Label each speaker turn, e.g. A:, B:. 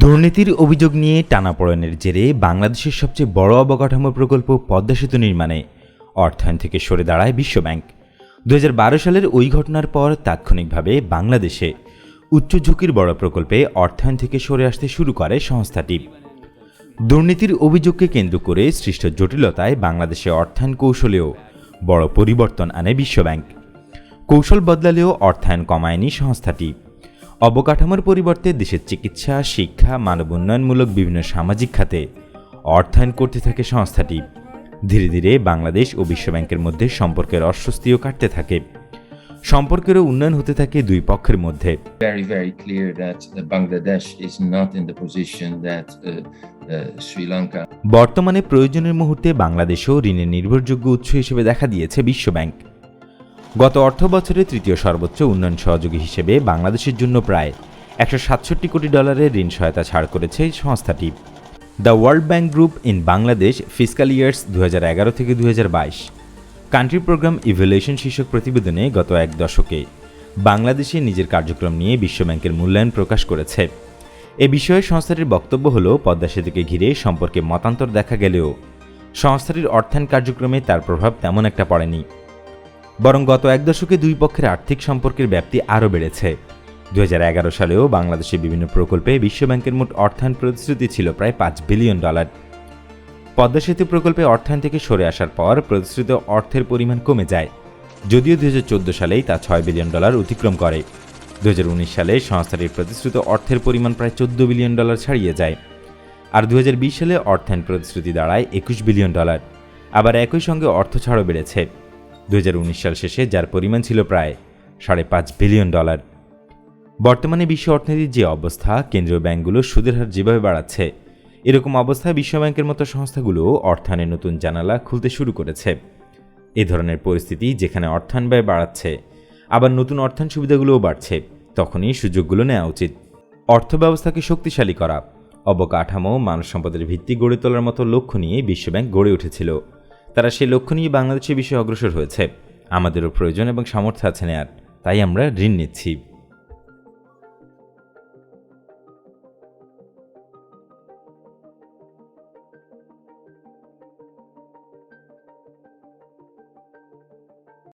A: দুর্নীতির অভিযোগ নিয়ে টানাপোড়েনের জেরে বাংলাদেশের সবচেয়ে বড় অবকাঠামো প্রকল্প পদ্মা সেতু নির্মাণে অর্থায়ন থেকে সরে দাঁড়ায় বিশ্বব্যাংক। দু হাজার বারো সালের ওই ঘটনার পর তাৎক্ষণিকভাবে বাংলাদেশে উচ্চ ঝুঁকির বড় প্রকল্পে অর্থায়ন থেকে সরে আসতে শুরু করে সংস্থাটি। দুর্নীতির অভিযোগকে কেন্দ্র করে সৃষ্ট জটিলতায় বাংলাদেশে অর্থায়ন কৌশলেও বড় পরিবর্তন আনে বিশ্বব্যাংক। কৌশল বদলালেও অর্থায়ন কমায়নি সংস্থাটি। অবকাঠামোর পরিবর্তে দেশের চিকিৎসা শিক্ষা মানব উন্নয়নমূলক বিভিন্ন সামাজিক খাতে অর্থায়ন করতে থাকে সংস্থাটি। ধীরে ধীরে বাংলাদেশ ও বিশ্বব্যাংকের মধ্যে সম্পর্কের অস্বস্তিও কাটতে থাকে। সম্পর্কেরও উন্নয়ন হতে থাকে দুই পক্ষের মধ্যে।
B: Very, very clear that Bangladesh is not in the position that uh, uh, Sri Lanka
A: বর্তমানে প্রয়োজনের মুহূর্তে বাংলাদেশও ঋণের নির্ভরযোগ্য উৎস হিসেবে দেখা দিয়েছে বিশ্বব্যাংক গত অর্থ বছরে তৃতীয় সর্বোচ্চ উন্নয়ন সহযোগী হিসেবে বাংলাদেশের জন্য প্রায় একশো সাতষট্টি কোটি ডলারের ঋণ সহায়তা ছাড় করেছে সংস্থাটি। The world bank group in Bangladesh fiscal years দু হাজার এগারো থেকে দু হাজার বাইশ। কান্ট্রি প্রোগ্রাম ইভ্যালুয়েশন শীর্ষক প্রতিবেদনে গত এক দশকে বাংলাদেশে নিজের কার্যক্রম নিয়ে বিশ্বব্যাংকের মূল্যায়ন প্রকাশ করেছে। এ বিষয়ে সংস্থাটির বক্তব্য হল, পদ্মা সেতুকে ঘিরে সম্পর্কে মতান্তর দেখা গেলেও সংস্থাটির অর্থায়ন কার্যক্রমে তার প্রভাব তেমন একটা পড়েনি। বরং গত এক দশকে দুই পক্ষের আর্থিক সম্পর্কের ব্যাপ্তি আরও বেড়েছে। দু হাজার এগারো সালেও বাংলাদেশের বিভিন্ন প্রকল্পে বিশ্বব্যাংকের মোট অর্থায়ন প্রতিশ্রুতি ছিল প্রায় পাঁচ বিলিয়ন ডলার। পদ্মা সেতু প্রকল্পে অর্থায়ন থেকে সরে আসার পর প্রতিশ্রুত অর্থের পরিমাণ কমে যায়, যদিও দু হাজার চোদ্দ সালেই তা ছয় বিলিয়ন ডলার অতিক্রম করে। দু হাজার উনিশ সালে সংস্থাটির প্রতিশ্রুত অর্থের পরিমাণ প্রায় চোদ্দ বিলিয়ন ডলার ছাড়িয়ে যায়, আর দু হাজার বিশ সালে অর্থায়ন প্রতিশ্রুতি দাঁড়ায় একুশ বিলিয়ন ডলার। আবার একই সঙ্গে অর্থ ছাড়ও বেড়েছে। দুই হাজার উনিশ সাল শেষে, যার পরিমাণ ছিল প্রায় সাড়ে পাঁচ বিলিয়ন ডলার। বর্তমানে বিশ্ব অর্থনীতির যে অবস্থা, কেন্দ্রীয় ব্যাংকগুলো সুদের হার যেভাবে বাড়াচ্ছে, এরকম অবস্থায় বিশ্বব্যাংকের মতো সংস্থাগুলো অর্থায়নের নতুন জানালা খুলতে শুরু করেছে। এ ধরনের পরিস্থিতি যেখানে অর্থায়ন ব্যয় বাড়াচ্ছে, আবার নতুন অর্থায়ন সুবিধাগুলোও বাড়ছে, তখনই সুযোগগুলো নেওয়া উচিত। অর্থব্যবস্থাকে শক্তিশালী করা, অবকাঠামো মানব সম্পদের ভিত্তি গড়ে তোলার মতো লক্ষ্য নিয়ে বিশ্বব্যাংক গড়ে উঠেছিল। তারা সেই লক্ষ্য নিয়ে বাংলাদেশের বিষয়ে অগ্রসর হয়েছে। আমাদেরও প্রয়োজন এবং সামর্থ্য আছে নেয়ার, তাই আমরা ঋণ নিচ্ছি।